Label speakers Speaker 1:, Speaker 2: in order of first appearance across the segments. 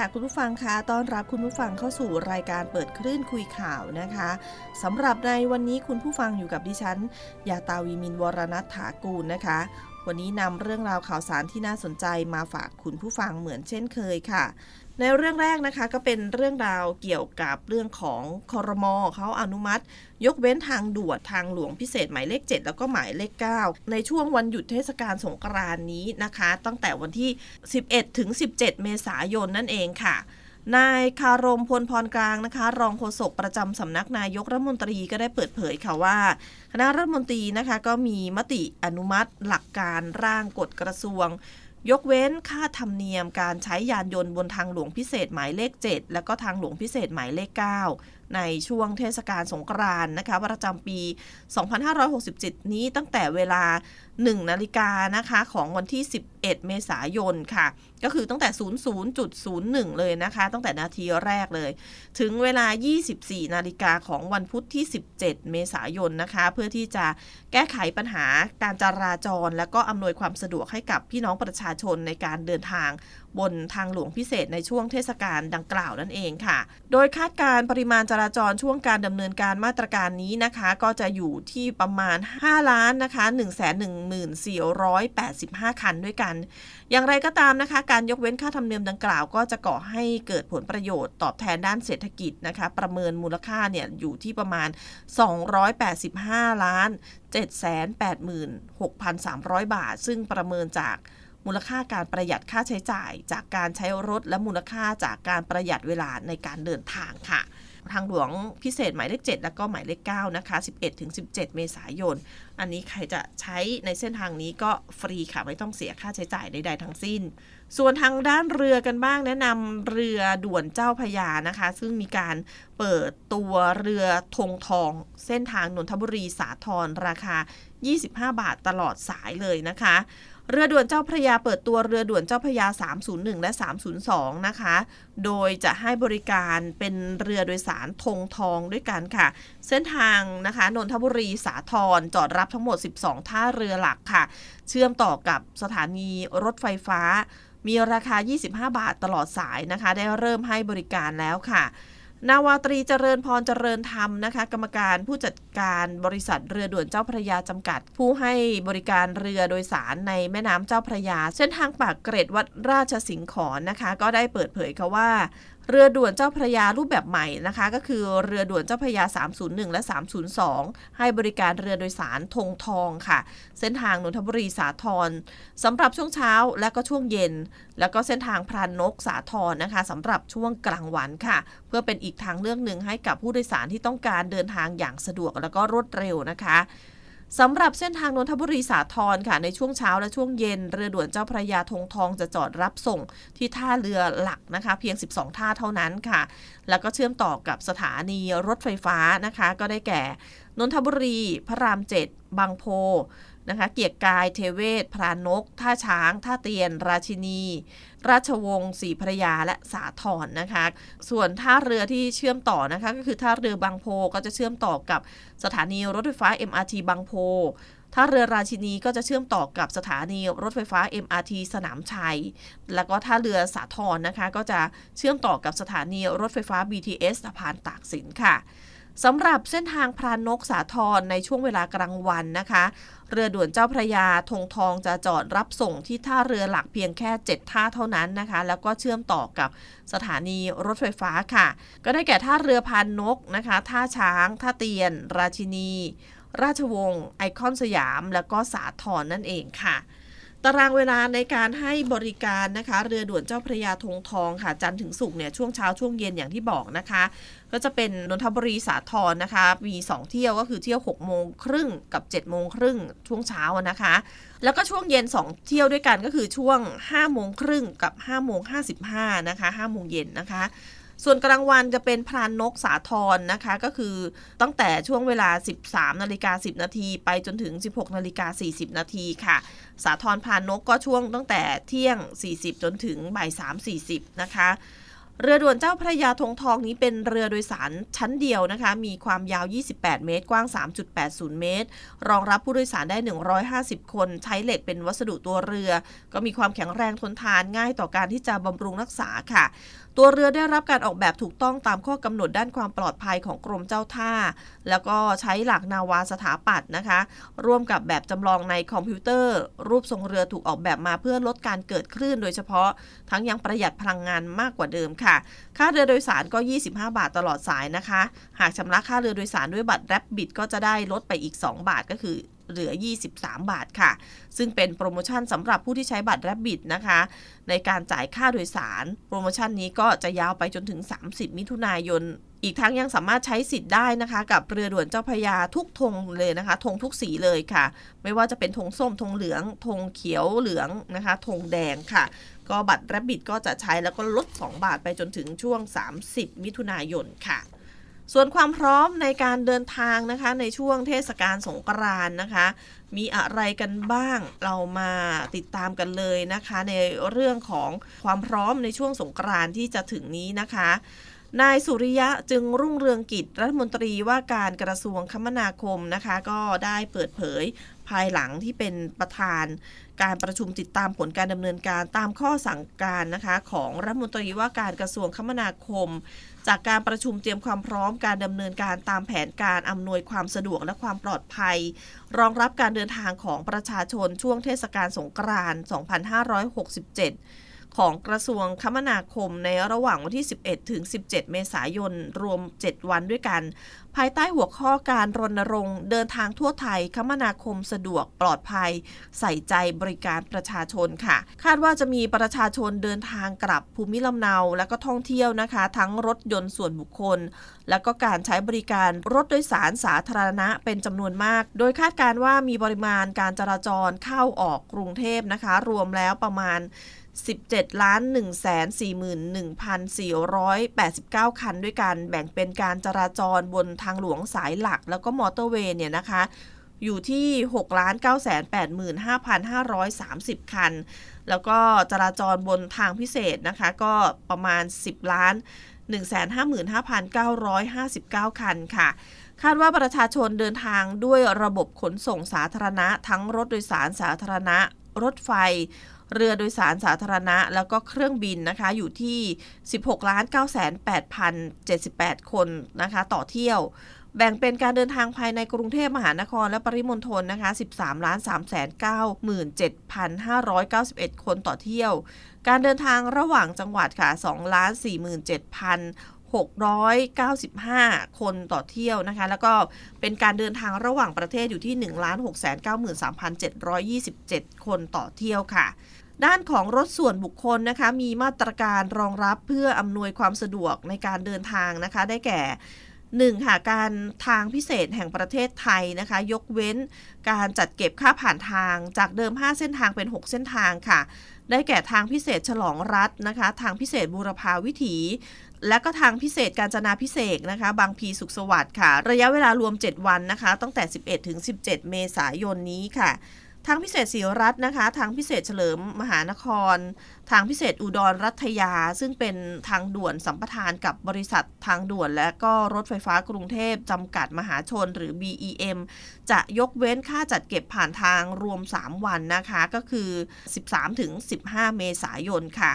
Speaker 1: ค่ะคุณผู้ฟังคะต้อนรับคุณผู้ฟังเข้าสู่รายการเปิดคลื่นคุยข่าวนะคะสำหรับในวันนี้คุณผู้ฟังอยู่กับดิฉันยาตาวีมินวรนัฐถากูลนะคะ วันนี้นำเรื่องราวข่าวสารที่น่าสนใจมาฝากคุณผู้ฟังเหมือนเช่นเคยค่ะ ในเรื่องแรกนะคะก็เป็นเรื่องราวเกี่ยวกับเรื่องของคอรมอเขาอนุมัติ ยกเว้นทางด่วนทางหลวงพิเศษหมายเลข 7 แล้วก็หมายเลข 9 ในช่วงวันหยุดเทศกาลสงกรานต์นี้นะคะ ตั้งแต่วันที่ 11 ถึง 17 เมษายนนั่นเองค่ะนายคารมพลพรกลางนะคะ รองโฆษกประจำสำนักนายกรัฐมนตรีก็ได้เปิดเผยค่ะว่า คณะรัฐมนตรีนะคะก็มีมติอนุมัติหลักการร่างกฎกระทรวง ยกเว้นค่าธรรมเนียมการใช้ยานยนต์บนทางหลวงพิเศษหมายเลข 7 และก็ทางหลวงพิเศษหมายเลข 9 ในช่วงเทศกาลสงกรานต์นะคะประจำปี 2567 นี้ตั้งแต่เวลา 1 นาฬิกานะคะของวันที่ 11 เมษายนค่ะ ก็คือตั้งแต่ 00.01 เลยนะคะ ตั้งแต่นาทีแรกเลย ถึงเวลา 24 นาฬิกาของวันพุธที่ 17 เมษายนนะคะ เพื่อที่จะแก้ไขปัญหาการจราจร และก็อำนวยความสะดวกให้กับพี่น้องประชาชนในการเดินทางบนทางหลวงพิเศษในช่วงเทศกาลดังกล่าวนั่นเองค่ะ โดยคาดการณ์ปริมาณจราจรช่วงการดำเนินการมาตรการนี้นะคะ ก็จะอยู่ที่ประมาณ 5 ล้านนะคะ 1 1 4 8 5 คันด้วยกัน อย่างไรก็ตามนะคะการยกเว้นค่าธรรมเนียมดังกล่าว ก็จะก่อให้เกิดผลประโยชน์ตอบแทนด้านเศรษฐกิจนะคะ ประเมินมูลค่าเนี่ยอยู่ที่ประมาณ 285 ล้าน 786,300 บาท ซึ่งประเมินจากมูลค่าการประหยัดค่าใช้จ่าย จากการใช้รถและมูลค่าจากการประหยัดเวลาในการเดินทางค่ะ ทางหลวงพิเศษหมายเลข 7 แล้วก็หมายเลข9นะคะ 11 ถึง 17 เมษายน อันนี้ใครจะใช้ในเส้นทางนี้ก็ฟรีค่ะ ไม่ต้องเสียค่าใช้จ่ายใดๆทั้งสิ้น ส่วนทางด้านเรือกันบ้างแนะนำเรือด่วนเจ้าพยานะคะ ซึ่งมีการเปิดตัวเรือธงทอง เส้นทางนนทบุรีสาทรราคา 25 บาทตลอดสายเลยนะคะ เรือด่วนเจ้าพระยาเปิดตัวเรือด่วนเจ้าพระยา 301 และ 302 นะคะ โดยจะให้บริการเป็นเรือโดยสารธงทองด้วยกันค่ะ เส้นทางนะคะนนทบุรีสาทรจอดรับทั้งหมด 12 ท่าเรือหลักค่ะ เชื่อมต่อกับสถานีรถไฟฟ้า มีราคา 25 บาทตลอดสายนะคะ ได้เริ่มให้บริการแล้วค่ะ นาวาตรีเจริญพรเจริญธรรมนะคะ กรรมการผู้จัดการบริษัทเรือด่วนเจ้าพระยาจำกัด ผู้ให้บริการเรือโดยสารในแม่น้ำเจ้าพระยา เส้นทางปากเกร็ดวัดราชสิงห์ขอนนะคะ ก็ได้เปิดเผยค่ะว่า เรือด่วนเจ้าพระยารูปแบบใหม่นะคะ ก็คือเรือด่วนเจ้าพระยา 301 และ 302 ให้บริการเรือโดยสารธงทองค่ะ เส้นทางนนทบุรีสาทรสำหรับช่วงเช้าและก็ช่วงเย็น แล้วก็เส้นทางพรานนกสาทรนะคะสำหรับช่วงกลางวันค่ะ เพื่อเป็นอีกทางเลือกหนึ่งให้กับผู้โดยสารที่ต้องการเดินทางอย่างสะดวกแล้วก็รวดเร็วนะคะ สำหรับเส้นทางนนทบุรีสาทรค่ะในช่วงเช้าและช่วงเย็น เรือด่วนเจ้าพระยาธงทองจะจอดรับส่งที่ท่าเรือหลักนะคะ เพียง 12 ท่าเท่านั้นค่ะ แล้วก็เชื่อมต่อกับสถานีรถไฟฟ้านะคะ ก็ได้แก่นนทบุรี พระรามเจ็ดบางโพ นะคะ เกียรติกายเทเวศพรานก ท่าช้าง ท่าเตียน ราชินี ราชวงศ์ศรีพระยาและสาทรนะคะ ส่วนท่าเรือที่เชื่อมต่อนะคะ ก็คือท่าเรือบางโพก็จะเชื่อมต่อกับสถานีรถไฟฟ้า MRT บางโพท่าเรือราชินีก็จะเชื่อมต่อกับสถานีรถไฟฟ้า MRT สนามชัย แล้วก็ท่าเรือสาทรนะคะ ก็จะเชื่อมต่อกับสถานีรถไฟฟ้า BTS สะพานตากสินค่ะ สำหรับเส้นทางพรานกสาทรในช่วงเวลากลางวันนะคะ เรือด่วนเจ้าพระยาธงทองจะจอดรับส่งที่ท่าเรือหลักเพียงแค่ 7 ท่าเท่านั้นนะคะ แล้วก็เชื่อมต่อกับสถานีรถไฟฟ้าค่ะ ก็ได้แก่ท่าเรือพานนกนะคะ ท่าช้าง ท่าเตียน ราชินี ราชวงศ์ไอคอนสยาม แล้วก็สาทรนั่นเองค่ะ ตารางเวลาในการให้บริการนะคะ เรือด่วนเจ้าพระยาธงทองค่ะ จันทร์ถึงศุกร์เนี่ยช่วงเช้าช่วงเย็นอย่างที่บอกนะคะ ก็จะเป็นนนทบุรีสาทรนะคะ มี 2 เที่ยวก็คือเที่ยว6โมงครึ่งกับ7โมงครึ่งช่วงเช้านะคะ แล้วก็ช่วงเย็น 2 เที่ยวด้วยกันก็คือช่วง5โมงครึ่งกับ5โมง55นะคะ5โมงเย็นนะคะ ส่วนกลางวันจะเป็นพรานนกสาทรนะคะ ก็คือตั้งแต่ช่วงเวลา 13นาฬิกา10 นาที ไปจนถึง 16นาฬิกา40 นาทีค่ะ สาทรพรานนกก็ช่วงตั้งแต่เที่ยง 40 จนถึงบ่าย3 40 นะคะเรือด่วนเจ้าพระยาธงทองนี้เป็นเรือโดยสารชั้นเดียวนะคะ มีความยาว 28 เมตร กว้าง 3.80 เมตร รองรับผู้โดยสารได้ 150 คน ใช้เหล็กเป็นวัสดุตัวเรือ ก็มีความแข็งแรงทนทานง่ายต่อการที่จะบำรุงรักษาค่ะตัวเรือได้รับการออกแบบถูกต้องตามข้อกำหนดด้านความปลอดภัยของกรมเจ้าท่า แล้วก็ใช้หลักนาวาสถาปัตย์นะคะ ร่วมกับแบบจำลองในคอมพิวเตอร์ รูปทรงเรือถูกออกแบบมาเพื่อลดการเกิดคลื่นโดยเฉพาะ ทั้งยังประหยัดพลังงานมากกว่าเดิมค่ะ ค่าเรือโดยสารก็ 25 บาทตลอดสายนะคะ หากชำระค่าเรือโดยสารด้วยบัตรแรปบิดก็จะได้ลดไปอีก 2 บาทก็คือ เหลือ 23 บาทค่ะ ซึ่งเป็นโปรโมชั่นสำหรับผู้ที่ใช้บัตรแรปบิดนะคะ ในการจ่ายค่าโดยสาร โปรโมชั่นนี้ก็จะยาวไปจนถึง 30 มิถุนายนอีกทั้งยังสามารถใช้สิทธิ์ได้นะคะ กับเรือด่วนเจ้าพยาทุกธงเลยนะคะธงทุกสีเลยค่ะ ไม่ว่าจะเป็นธงส้มธงเหลืองธงเขียวเหลืองนะคะธงแดงค่ะ ก็บัตรแรบบิทก็จะใช้แล้วก็ลด 2 บาทไปจนถึงช่วง 30 มิถุนายนค่ะ ส่วนความพร้อมในการเดินทางนะคะในช่วงเทศกาลสงกรานต์นะคะ มีอะไรกันบ้างเรามาติดตามกันเลยนะคะ ในเรื่องของความพร้อมในช่วงสงกรานต์ที่จะถึงนี้นะคะนายสุริยะจึงรุ่งเรืองกิจรัฐมนตรีว่าการกระทรวงคมนาคมนะคะ ก็ได้เปิดเผยภายหลังที่เป็นประธานการประชุมติดตามผลการดำเนินการตามข้อสั่งการนะคะ ของรัฐมนตรีว่าการกระทรวงคมนาคม จากการประชุมเตรียมความพร้อมการดำเนินการตามแผนการอำนวยความสะดวกและความปลอดภัย รองรับการเดินทางของประชาชนช่วงเทศกาลสงกรานต์ 2567 ของกระทรวงคมนาคมในระหว่างวันที่ 11 ถึง 17 เมษายน รวม 7 วันด้วยกัน ภายใต้หัวข้อการรณรงค์เดินทางทั่วไทยคมนาคมสะดวกปลอดภัย ใส่ใจบริการประชาชนค่ะ คาดว่าจะมีประชาชนเดินทางกลับภูมิลำเนา และก็ท่องเที่ยวนะคะ ทั้งรถยนต์ส่วนบุคคล และก็การใช้บริการรถโดยสารสาธารณะเป็นจำนวนมาก โดยคาดการว่ามีปริมาณการจราจรเข้าออกกรุงเทพนะคะ รวมแล้วประมาณ 17ล้าน1 4 1 489 คันด้วยกัน แบ่งเป็นการจราจรบนทางหลวงสายหลัก แล้วก็มอเตอร์เวย์เนี่ยนะคะ อยู่ที่6ล้าน9 8 5 5 3 0 คัน แล้วก็จราจรบนทางพิเศษนะคะ ก็ประมาณ 10 ล้าน 155,959 คันค่ะคาดว่าประชาชนเดินทางด้วยระบบขนส่งสาธารณะ ทั้งรถโดยสารสาธารณะ รถไฟ เรือโดยสารสาธารณะ แล้วก็เครื่องบินนะคะอยู่ที่ 16ล้าน9 8 078 คนนะคะต่อเที่ยว แบ่งเป็นการเดินทางภายในกรุงเทพมหานครและปริมณฑลนะคะ13ล้าน3 9 7,591 คนต่อเที่ยว การเดินทางระหว่างจังหวัดค่ะ2ล้าน47,000 695 คนต่อเที่ยวนะคะ แล้วก็เป็นการเดินทางระหว่างประเทศอยู่ที่ 1 6 9 3 727 คนต่อเที่ยวค่ะ ด้านของรถส่วนบุคคลนะคะ มีมาตรการรองรับเพื่ออำนวยความสะดวกในการเดินทางนะคะ ได้แก่ 1. ค่ะการทางพิเศษแห่งประเทศไทยนะคะ ยกเว้นการจัดเก็บค่าผ่านทางจากเดิม 5 เส้นทางเป็น 6 เส้นทางค่ะ ได้แก่ทางพิเศษฉลองรัฐนะคะ ทางพิเศษบูรพาวิถี และก็ทางพิเศษการจนาพิเศษนะคะ บางพีสุขสวัสดิ์ค่ะ ระยะเวลารวม 7 วันนะคะ ตั้งแต่ 11 ถึง 17 เมษายนนี้ค่ะ ทางพิเศษศรีรัตน์นะคะ ทางพิเศษเฉลิมมหานคร ทางพิเศษอุดรรัฐยา ซึ่งเป็นทางด่วนสัมปทานกับบริษัททางด่วน และก็รถไฟฟ้ากรุงเทพจำกัดมหาชนหรือ BEM จะยกเว้นค่าจัดเก็บผ่านทางรวม 3 วันนะคะ ก็คือ 13-15 เมษายนค่ะ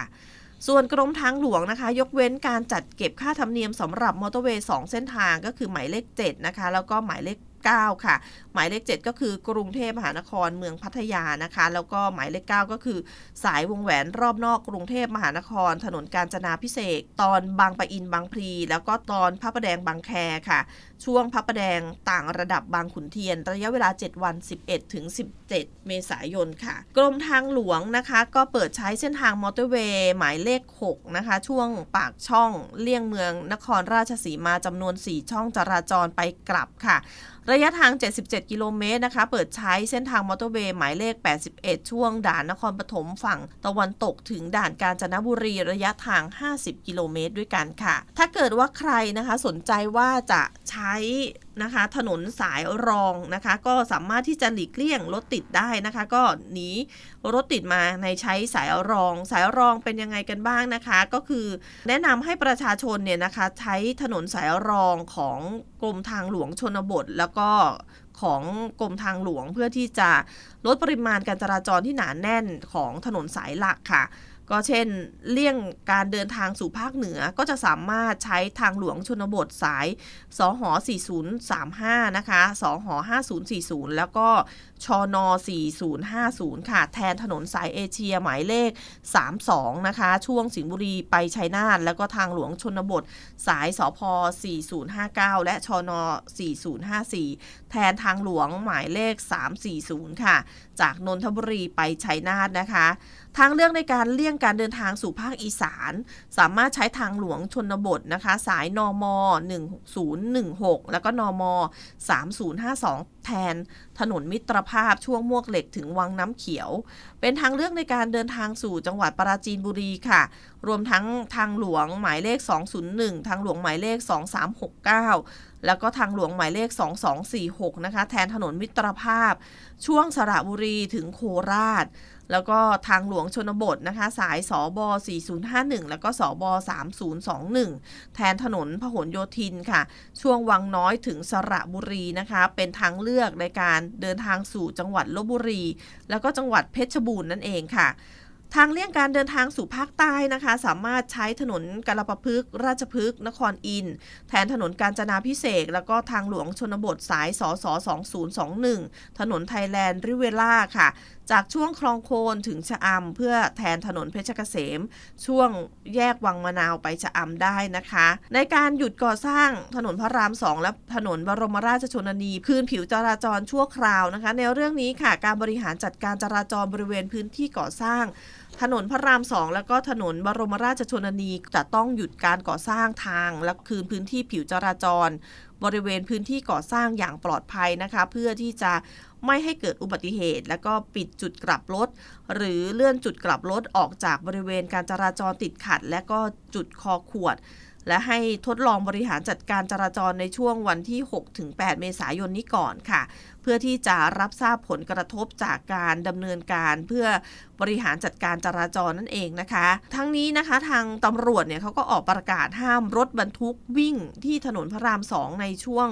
Speaker 1: ส่วนกรมทางหลวงนะคะ ยกเว้นการจัดเก็บค่าธรรมเนียมสำหรับมอเตอร์เวย์2เส้นทางก็คือหมายเลข 7 นะคะ แล้วก็หมายเลข 9 ค่ะ หมายเลข 7 ก็คือกรุงเทพมหานครเมืองพัทยานะคะ แล้วก็หมายเลข 9 ก็คือ สายวงแหวนรอบนอกกรุงเทพมหานคร ถนนกาญจนาพิเศษตอนบางปะอินบางพลี แล้วก็ตอนพระประแดงบางแคค่ะ ช่วงพระประแดงต่างระดับบางขุนเทียน ระยะเวลา 7 วัน 11ถึง17 เมษายนค่ะ กรมทางหลวงนะคะก็เปิดใช้เส้นทางมอเตอร์เวย์หมายเลข 6 นะคะ ช่วงปากช่องเลี่ยงเมืองนครราชสีมาจำนวน 4 ช่องจราจรไปกลับค่ะ ระยะทาง 77 กิโลเมตรนะคะ เปิดใช้เส้นทางมอเตอร์เวย์หมายเลข 81 ช่วงด่านนครปฐมฝั่งตะวันตกถึงด่านกาญจนบุรีระยะทาง 50 กิโลเมตรด้วยกันค่ะ ถ้าเกิดว่าใครนะคะสนใจว่าจะใช้ นะคะ ถนนสายรองนะคะ ก็สามารถที่จะหลีกเลี่ยงรถติดได้นะคะ ก็หนีรถติดมาในใช้สายรอง สายรองเป็นยังไงกันบ้างนะคะ ก็คือแนะนำให้ประชาชนเนี่ยนะคะ ใช้ถนนสายรองของกรมทางหลวงชนบท แล้วก็ของกรมทางหลวงเพื่อที่จะลดปริมาณการจราจรที่หนาแน่นของถนนสายหลักค่ะ ก็เช่น เลี่ยงการเดินทางสู่ภาคเหนือก็จะสามารถใช้ทางหลวงชนบทสาย สห 4035 นะคะ สห 5040 แล้วก็ชน 4050 ค่ะ แทนถนนสายเอเชียหมายเลข 32 นะคะ ช่วงสิงห์บุรีไปชัยนาทแล้วก็ทางหลวงชนบทสาย สพ 4059 และชน 4054 แทนทางหลวงหมายเลข 340 ค่ะ จากนนทบุรีไปชัยนาทนะคะ ทางเลือกในการเลี่ยงการเดินทางสู่ภาคอีสาน สามารถใช้ทางหลวงชนบทนะคะ สายนม 1016 แล้วก็นม 3052 แทนถนนมิตรภาพช่วงมวกเหล็กถึงวังน้ำเขียว เป็นทางเลือกในการเดินทางสู่จังหวัดปราจีนบุรีค่ะ รวมทั้งทางหลวงหมายเลข 201 ทางหลวงหมายเลข 2369แล้วก็ทางหลวงหมายเลข 2246 นะคะ แทนถนนมิตรภาพ ช่วงสระบุรีถึงโคราช แล้วก็ทางหลวงชนบทนะคะ สายสบ4051 แล้วก็สบอ3021 แทนถนนพหลโยธินค่ะ ช่วงวังน้อยถึงสระบุรีนะคะ เป็นทางเลือกในการเดินทางสู่จังหวัดลบบุรี แล้วก็จังหวัดเพชรบูรณ์นั่นเองค่ะ ทางเลี่ยงการเดินทางสู่ภาคใต้นะคะ สามารถใช้ถนนกาลปะพฤกราชพฤกษ์นครอินทร์แทนถนนกาญจนาพิเศษ แล้วก็ทางหลวงชนบทสายสส2021 ถนนไทยแลนด์ริเวล่าค่ะ จากช่วงคลองโคนถึงชะอำเพื่อแทนถนนเพชรเกษม ช่วงแยกวังมะนาวไปชะอำได้นะคะ ในการหยุดก่อสร้างถนนพระรามสองและถนนบรมราชชนนีพื้นผิวจราจรชั่วคราวนะคะ ในเรื่องนี้ค่ะการบริหารจัดการจราจรบริเวณพื้นที่ก่อสร้าง ถนนพระรามสองแล้วก็ถนนบรมราชชนนีจะต้องหยุดการก่อสร้างทางและคืนพื้นที่ผิวจราจร บริเวณพื้นที่ก่อสร้างอย่างปลอดภัยนะคะ เพื่อที่จะไม่ให้เกิดอุบัติเหตุ แล้วก็ปิดจุดกลับรถ หรือเลื่อนจุดกลับรถออกจากบริเวณการจราจรติดขัด และก็จุดคอขวด และให้ทดลองบริหารจัดการจราจรในช่วงวันที่ 6-8 เมษายนนี้ก่อนค่ะ เพื่อที่จะรับทราบผลกระทบจากการดำเนินการเพื่อบริหารจัดการจราจรนั่นเองนะคะ ทั้งนี้นะคะทางตำรวจเนี่ยเขาก็ออกประกาศห้ามรถบรรทุกวิ่งที่ถนนพระราม 2 ในช่วง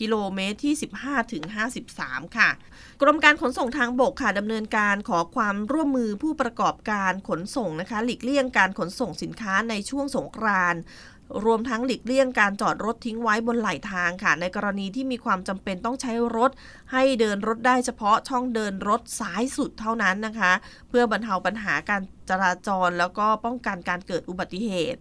Speaker 1: กิโลเมตรที่ 15ถึง53 ค่ะ กรมการขนส่งทางบกค่ะดำเนินการขอความร่วมมือผู้ประกอบการขนส่งนะคะ หลีกเลี่ยงการขนส่งสินค้าในช่วงสงกรานต์ รวมทั้งหลีกเลี่ยงการจอดรถทิ้งไว้บนไหลทางค่ะ ในกรณีที่มีความจำเป็นต้องใช้รถ ให้เดินรถได้เฉพาะช่องเดินรถซ้ายสุดเท่านั้นนะคะ เพื่อบรรเทาปัญหาการจราจรแล้วก็ป้องกันการเกิดอุบัติเหตุ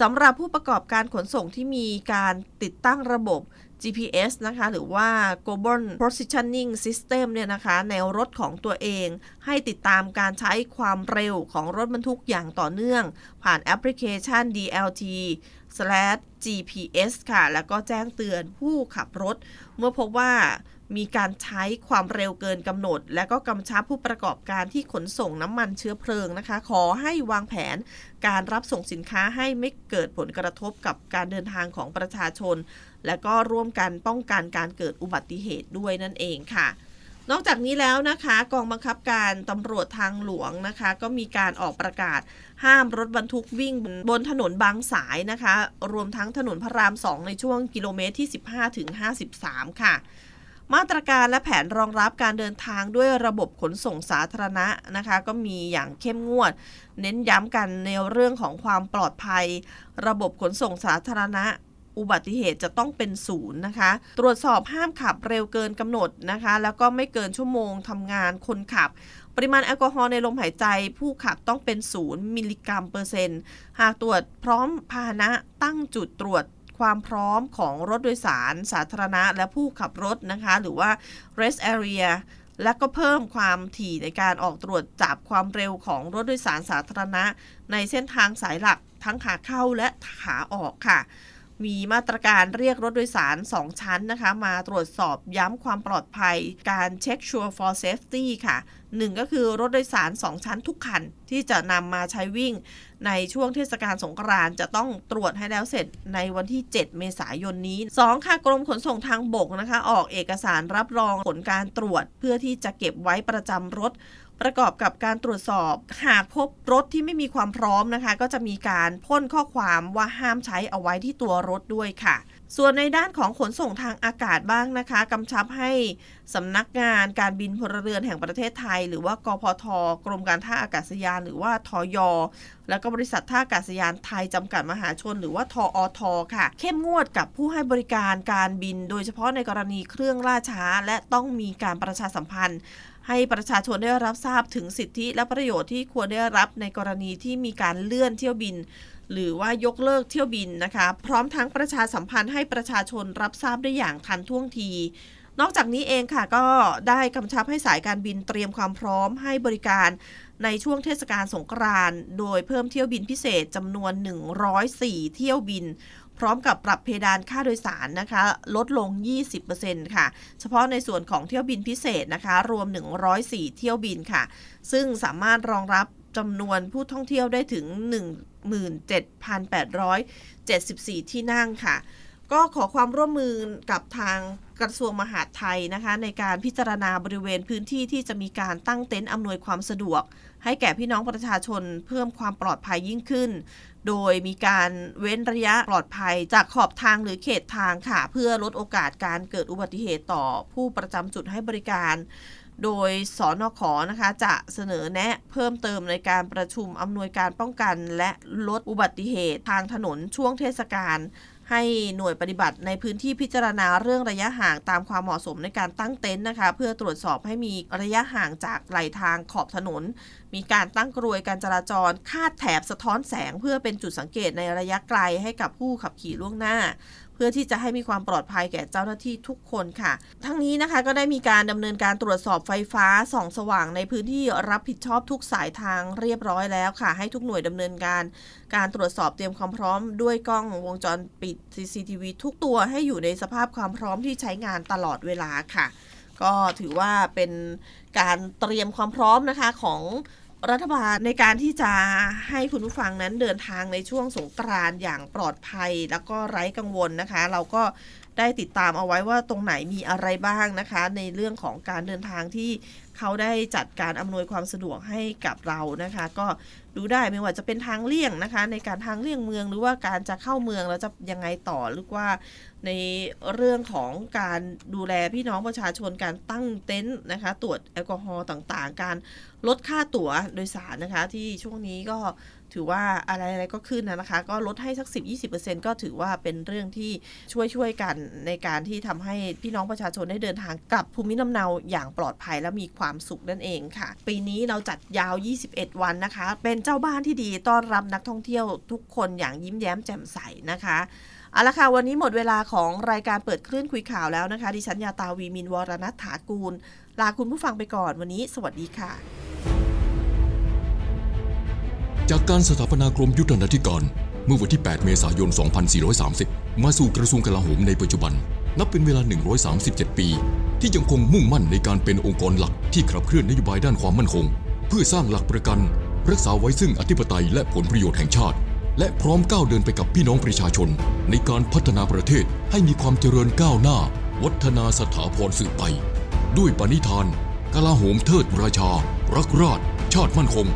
Speaker 1: สำหรับผู้ประกอบการขนส่งที่มีการติดตั้งระบบ GPS นะคะ หรือว่า Global Positioning System เนี่ยนะคะ ในรถของตัวเอง ให้ติดตามการใช้ความเร็วของรถบรรทุกอย่างต่อเนื่อง ผ่านแอปพลิเคชัน DLT GPS ค่ะ แล้วก็แจ้งเตือนผู้ขับรถ เมื่อพบว่า มีการใช้ความเร็วเกินกำหนด และก็กำชับผู้ประกอบการที่ขนส่งน้ำมันเชื้อเพลิงนะคะ ขอให้วางแผนการรับส่งสินค้าให้ไม่เกิดผลกระทบกับการเดินทางของประชาชน และก็ร่วมกันป้องกันการเกิดอุบัติเหตุด้วยนั่นเองค่ะนอกจากนี้แล้วนะคะ กองบังคับการตำรวจทางหลวงนะคะ ก็มีการออกประกาศ ห้ามรถบรรทุกวิ่งบนถนนบางสายนะคะ รวมทั้งถนนพระราม 2 ในช่วงกิโลเมตรที่ 15 ถึง 53 ค่ะ มาตรการและแผนรองรับการเดินทางด้วยระบบขนส่งสาธารณะนะคะ ก็มีอย่างเข้มงวด เน้นย้ำกันในเรื่องของความปลอดภัย ระบบขนส่งสาธารณะ อุบัติเหตุจะต้องเป็นศูนย์นะคะ ตรวจสอบห้ามขับเร็วเกินกำหนดนะคะ แล้วก็ไม่เกินชั่วโมงทำงานคนขับปริมาณแอลกอฮอล์ในลมหายใจ ผู้ขับต้องเป็นศูนย์มิลลิกรัมเปอร์เซ็นต์ หากตรวจพร้อมพาหนะตั้งจุดตรวจ ความพร้อมของรถโดยสารสาธารณะและผู้ขับรถนะคะ หรือว่า rest area และก็เพิ่มความถี่ในการออกตรวจจับความเร็วของรถโดยสารสาธารณะ ในเส้นทางสายหลักทั้งขาเข้าและขาออกค่ะ มีมาตรการเรียกรถโดยสาร 2 ชั้นนะคะ มาตรวจสอบย้ำความปลอดภัย การเช็ค sure for safety ค่ะหนึ่งก็คือรถโดยสาร 2 ชั้นทุกคันที่จะนำมาใช้วิ่ง ในช่วงเทศกาลสงกรานต์จะต้องตรวจให้แล้วเสร็จในวันที่ 7 เมษายนนี้ 2 ค่ะกรมขนส่งทางบกนะคะ ออกเอกสารรับรองผลการตรวจ เพื่อที่จะเก็บไว้ประจำรถประกอบกับการตรวจสอบหากพบรถที่ไม่มีความพร้อมนะคะ ก็จะมีการพ่นข้อความว่าห้ามใช้เอาไว้ที่ตัวรถด้วยค่ะ ส่วนในด้านของขนส่งทางอากาศบ้างนะคะกำชับให้สำนักงานการบินพลเรือนแห่งประเทศไทย หรือว่ากพท กรมการท่าอากาศยาน หรือว่าทอยแล้วก็บริษัทท่าอากาศยานไทยจำกัดมหาชน หรือว่าทออทค่ะ เข้มงวดกับผู้ให้บริการการบิน โดยเฉพาะในกรณีเครื่องล่าช้า และต้องมีการประชาสัมพันธ์ให้ประชาชนได้รับทราบถึงสิทธิและประโยชน์ที่ควรได้รับในกรณีที่มีการเลื่อนเที่ยวบิน หรือว่ายกเลิกเที่ยวบินนะคะ พร้อมทั้งประชาสัมพันธ์ให้ประชาชนรับทราบได้อย่างทันท่วงที นอกจากนี้เองค่ะก็ได้กำชับให้สายการบินเตรียมความพร้อมให้บริการในช่วงเทศกาลสงกรานต์โดยเพิ่มเที่ยวบินพิเศษจำนวน 104 เที่ยวบิน พร้อมกับปรับเพดานค่าโดยสารนะคะ ลดลง 20%ค่ะ เฉพาะในส่วนของเที่ยวบินพิเศษนะคะ รวม 104 เที่ยวบินค่ะ ซึ่งสามารถรองรับจำนวนผู้ท่องเที่ยวได้ถึง 17,874 ที่นั่งค่ะ ก็ขอความร่วมมือกับทางกระทรวงมหาดไทยนะคะ ในการพิจารณาบริเวณพื้นที่ที่จะมีการตั้งเต็นท์อำนวยความสะดวก ให้แก่พี่น้องประชาชนเพิ่มความปลอดภัยยิ่งขึ้น โดยมีการเว้นระยะปลอดภัยจากขอบทางหรือเขตทางค่ะ เพื่อลดโอกาสการเกิดอุบัติเหตุต่อผู้ประจำจุดให้บริการ โดยสอนอขอนะคะจะเสนอแนะเพิ่มเติมในการประชุมอำนวยการป้องกัน และลดอุบัติเหตุทางถนนช่วงเทศกาลให้หน่วยปฏิบัติในพื้นที่พิจารณาเรื่องระยะห่างตามความเหมาะสมในการตั้งเต็นท์นะคะ เพื่อตรวจสอบให้มีระยะห่างจากไหลทางขอบถนน มีการตั้งกรวยการจราจร คาดแถบสะท้อนแสง เพื่อเป็นจุดสังเกตในระยะไกลให้กับผู้ขับขี่ล่วงหน้า เพื่อที่จะให้มีความปลอดภัยแก่เจ้าหน้าที่ทุกคนค่ะ ทั้งนี้นะคะก็ได้มีการดำเนินการตรวจสอบไฟฟ้าส่องสว่างในพื้นที่รับผิดชอบทุกสายทางเรียบร้อยแล้วค่ะ ให้ทุกหน่วยดำเนินการ การตรวจสอบเตรียมความพร้อมด้วยกล้องวงจรปิด CCTV ทุกตัวให้อยู่ในสภาพความพร้อมที่ใช้งานตลอดเวลาค่ะ ก็ถือว่าเป็นการเตรียมความพร้อมนะคะของ รัฐบาลในการที่จะให้คุณผู้ฟังนั้นเดินทางในช่วงสงกรานต์อย่างปลอดภัย แล้วก็ไร้กังวลนะคะ เราก็ได้ติดตามเอาไว้ว่าตรงไหนมีอะไรบ้างนะคะ ในเรื่องของการเดินทางที่เขาได้จัดการอำนวยความสะดวกให้กับเรานะคะ ก็ดูได้ไม่ว่าจะเป็นทางเลี่ยงนะคะ ในการทางเลี่ยงเมืองหรือว่าการจะเข้าเมืองแล้วจะยังไงต่อหรือว่า ในเรื่องของการดูแลพี่น้องประชาชนการตั้งเต็นท์นะคะ ตรวจแอลกอฮอล์ต่างๆ การลดค่าตั๋วโดยสารนะคะ ที่ช่วงนี้ก็ถือว่าอะไรอะไรก็ขึ้นนะนะคะ ก็ลดให้สัก 10-20%ก็ถือว่าเป็นเรื่องที่ช่วยช่วยกันในการที่ทำให้พี่น้องประชาชนได้เดินทางกลับภูมิลำเนาอย่างปลอดภัยและมีความสุขนั่นเองค่ะ ปีนี้เราจัดยาว 21 วันนะคะ เป็นเจ้าบ้านที่ดีต้อนรับนักท่องเที่ยวทุกคนอย่างยิ้มแย้มแจ่มใสนะคะ เอาละค่ะ วันนี้หมดเวลาของรายการเปิดคลื่นคุยข่าวแล้วนะคะ ดิฉันยาตาวีมินวรณัฐถากูล ลาคุณผู้ฟังไปก่อนวันนี้ สวัสดีค่ะ
Speaker 2: จากการสถาปนากรมยุทธนาธิการ เมื่อวันที่ 8 เมษายน 2430 มาสู่กระทรวงกลาโหมในปัจจุบัน นับเป็นเวลา 137 ปี ที่ยังคงมุ่งมั่นในการเป็นองค์กรหลักที่ขับเคลื่อนนโยบายด้านความมั่นคง เพื่อสร้างหลักประกัน รักษาไว้ซึ่งอธิปไตยและผลประโยชน์แห่งชาติ และพร้อมก้าวเดินไปกับพี่น้องประชาชน ในการพัฒนาประเทศให้มีความเจริญก้าวหน้า วัฒนาสถาพรสืบไป ด้วยปณิธานกลาโหมเทิดราชา รักราช ชาติมั่นคง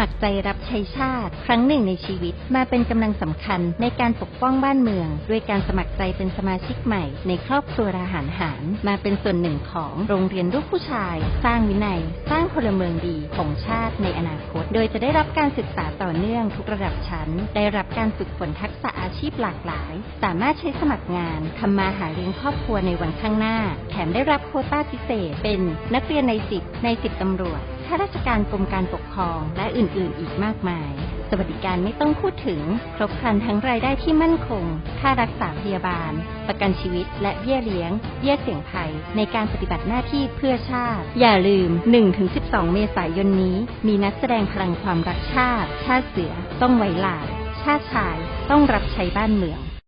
Speaker 3: มัครใจรับใช้ชาติ ครั้งหนึ่งในชีวิตมาเป็นกำลังสำคัญในการปกป้องบ้านเมือง ด้วยการสมัครใจเป็นสมาชิกใหม่ ในครอบครัวราหารหารมาเป็นส่วนหนึ่งของโรงเรียนลูกผู้ชาย สร้างวินัย สร้างพลเมืองดีของชาติในอนาคต โดยจะได้รับการศึกษาต่อเนื่องทุกระดับชั้น ได้รับการฝึกฝนทักษะอาชีพหลากหลาย สามารถใช้สมัครงานทำมาหาเลี้ยงครอบครัวในวันข้างหน้า แถมได้รับโควต้าพิเศษ เป็นนักเรียนในสิบในสิบตำรวจ ข้าราชการกรมการปกครอง และอื่นๆ อีกมากมาย สวัสดิการไม่ต้องพูดถึง ครบครันทั้งรายได้ที่มั่นคง ค่ารักษาพยาบาล ประกันชีวิต และเบี้ยเลี้ยง เบี้ยเสี่ยงภัย ในการปฏิบัติหน้าที่เพื่อชาติ อย่าลืม 1-12 เมษายนนี้ มีนัดแสดงพลังความรักชาติ ชาติเสือ ต้องไว้ลาชาติชาย ต้องรับใช้บ้านเมือง